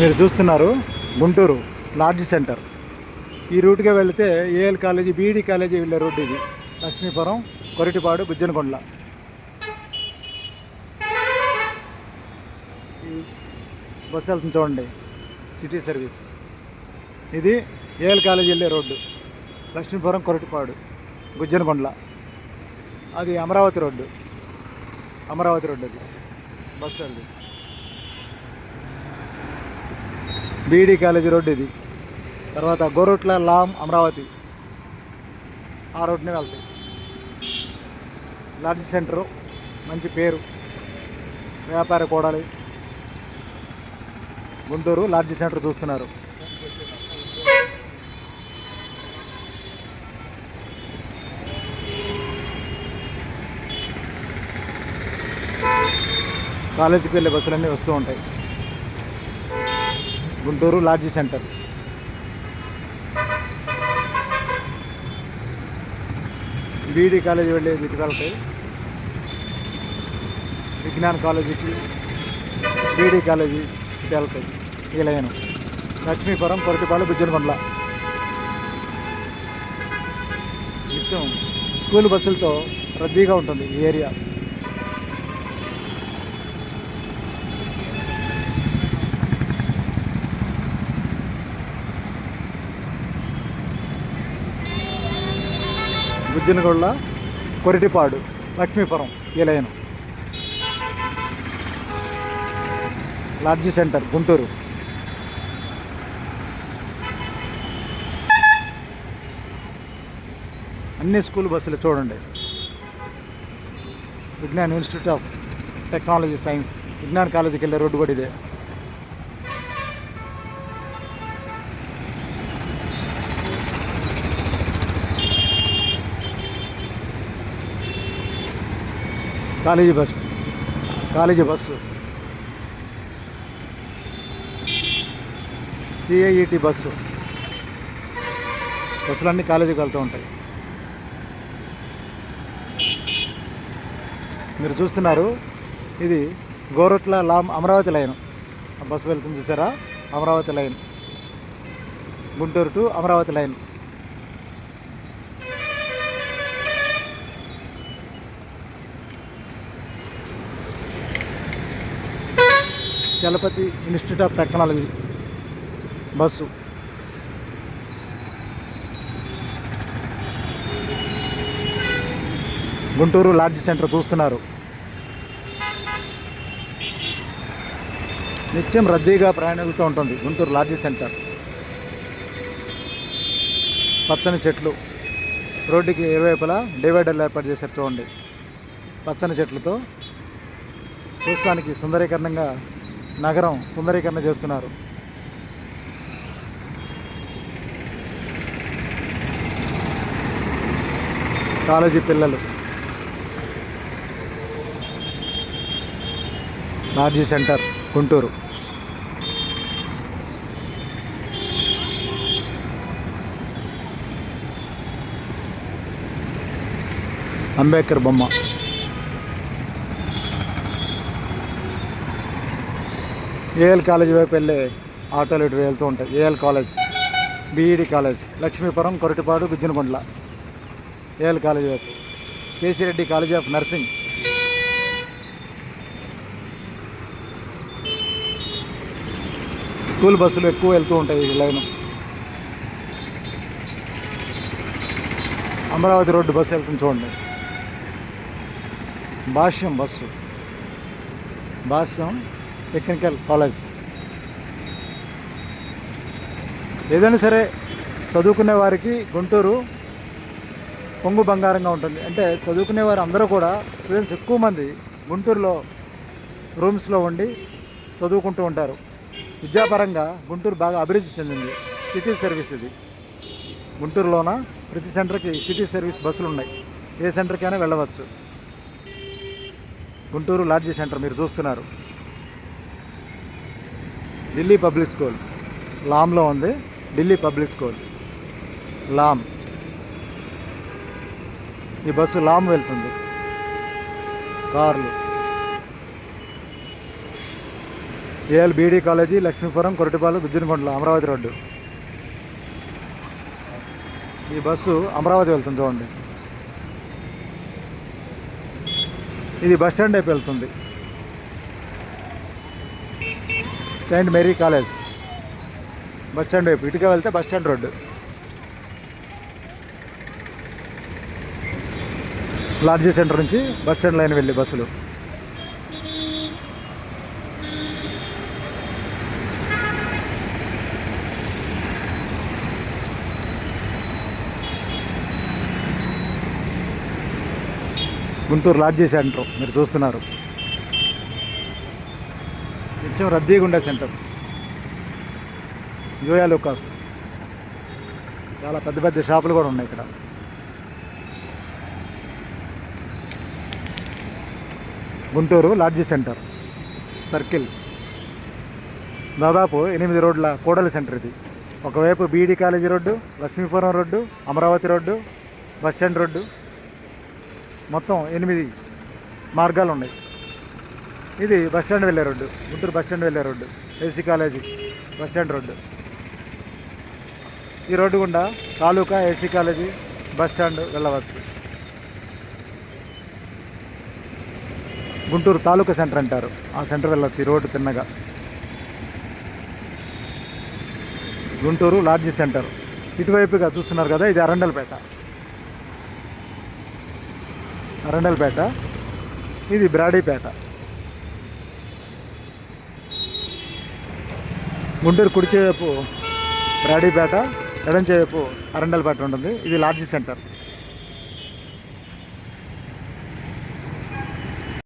మీరు చూస్తున్నారు Guntur lodge centre. ఈ రూట్గా వెళితే ఏఎల్ కాలేజీ బీఈడి కాలేజీ వెళ్ళే రూట్ ఇది. లక్ష్మీపురం కొరిటిపాడు గుజ్జనకొండ ఈ బస్సు వెళ్తుంది చూడండి. City service. ఇది ఏఎల్ కాలేజీ వెళ్ళే రోడ్డు. లక్ష్మీపురం కొరటిపాడు గుజ్జనకొండల అది అమరావతి రోడ్డు. అమరావతి రోడ్డు అది. బస్సు అది బీఈడి కాలేజీ రోడ్డు ఇది. తర్వాత గోరోట్ల లామ్ అమరావతి. ఆ రోడ్డునే వెళ్తాయి లాడ్జ్ సెంటరు మంచి పేరు. వ్యాపార కోడలి. గుంటూరు లాడ్జ్ సెంటర్ చూస్తున్నారు. కాలేజీకి వెళ్ళే బస్సులన్నీ వస్తూ ఉంటాయి. Guntur lodge center. BEd college వెళ్ళే ఇటు వెళ్తాయి విజ్ఞాన్ కాలేజీకి బీఈడి కాలేజీ ఇటు వెళ్తాయి ఈ లైన్. లక్ష్మీపురం కొరటిపాడు గుజ్జనకొండల నిత్యం స్కూల్ బస్సులతో రద్దీగా ఉంటుంది ఈ ఏరియా. గుజ్జనగొండ కొరిటిపాడు లక్ష్మీపురం ఈ లైన్ సెంటర్ గుంటూరు. అన్ని స్కూల్ బస్సులు చూడండి. Vignan institute of technology science Vignan కాలేజీకి వెళ్ళే రోడ్డు కూడా ఇదే. College bus. College bus. CIET bus. బస్సులన్నీ కాలేజీకి వెళ్తూ ఉంటాయి. మీరు చూస్తున్నారు ఇది గోరట్ల లా అమరావతి లైన్. ఆ బస్సు వెళ్తుంది చూసారా? Amaravati line. Guntur to Amaravati line. Chalapathi institute of technology bus. Guntur lodge center చూస్తున్నారు. నిత్యం రద్దీగా ప్రయాణిస్తూ ఉంటుంది గుంటూరు లాడ్జ్ సెంటర్. పచ్చని చెట్లు. రోడ్డుకి ఇరువైపులా డివైడర్లు ఏర్పాటు చేశారు చూడండి. పచ్చని చెట్లతో చూస్తానికి సుందరీకరణంగా నగరం సుందరీకరణ చేస్తున్నారు. కాలేజీ పిల్లలు. Lodge centre Guntur. అంబేద్కర్ బొమ్మ. ఏఎల్ కాలేజ్ వైపు వెళ్ళే ఆటోలు ఇటు వెళ్తూ ఉంటాయి. AL college BEd college Lakshmipuram Koratipadu గుజ్జనకొండల AL college వైపు. KC Reddy college of nursing. School బస్సులు ఎక్కువ వెళ్తూ ఉంటాయి ఈ లైన్. అమరావతి రోడ్డు బస్సు వెళ్తుంది చూడండి. Bhashyam bus. Bhashyam technical college. ఏదైనా సరే చదువుకునే వారికి గుంటూరు పొంగు బంగారంగా ఉంటుంది. అంటే చదువుకునే వారు అందరూ కూడా స్టూడెంట్స్ ఎక్కువ మంది గుంటూరులో రూమ్స్లో ఉండి చదువుకుంటూ ఉంటారు. విద్యాపరంగా గుంటూరు బాగా అభివృద్ధి చెందింది. సిటీ సర్వీస్ ఇది. గుంటూరులోన? ప్రతి సెంటర్కి సిటీ సర్వీస్ బస్సులు ఉన్నాయి. ఏ సెంటర్కైనా వెళ్ళవచ్చు. గుంటూరు లాడ్జీ సెంటర్ మీరు చూస్తున్నారు. Delhi public school. లామ్లో ఉంది. Delhi public school. లామ్. ఈ బస్సు లామ్ వెళ్తుంది. కార్లు. AL BEd college Lakshmipuram Koratipalu గుజ్జనకొండలో Amaravati road. ఈ బస్సు అమరావతి వెళ్తుంది చూడండి. ఇది బస్ స్టాండ్ వైపు వెళ్తుంది. Saint Mary college bus stand వైపు. ఇటుక వెళ్తే bus stand road. Lodge center నుంచి బస్ స్టాండ్ లైన్ వెళ్ళి బస్సులు. గుంటూరు లాడ్జీ సెంటర్ మీరు చూస్తున్నారు. నిత్యం రద్దీగా ఉండే సెంటర్. జోయా లూకాస్. చాలా పెద్ద పెద్ద షాపులు కూడా ఉన్నాయి ఇక్కడ. Guntur lodge center. సర్కిల్. దాదాపు ఎనిమిది రోడ్ల కూడలి సెంటర్ ఇది. ఒకవైపు BEd college road Lakshmipuram road Amaravati road bus stand road. మొత్తం ఎనిమిది మార్గాలు ఉన్నాయి ఇది బస్ స్టాండ్ వెళ్ళే రోడ్డు. గుంటూరు బస్ స్టాండ్ వెళ్ళే road. AC college bus stand road. ఈ రోడ్డు గుండా taluka AC college bus stand వెళ్ళవచ్చు. గుంటూరు తాలూకా సెంటర్ అంటారు. ఆ సెంటర్ వెళ్ళవచ్చు ఈ రోడ్డు తిన్నగా. Guntur lodge center. ఇటువైపుగా చూస్తున్నారు కదా ఇది అరండల్పేట. అరండల్పేట. ఇది బ్రాడీపేట. గుంటూరు కుడిచేపు రాడీపేట బ్రాడీపేట అరండల్పేట ఉంటుంది. ఇది లాడ్జీ సెంటర్.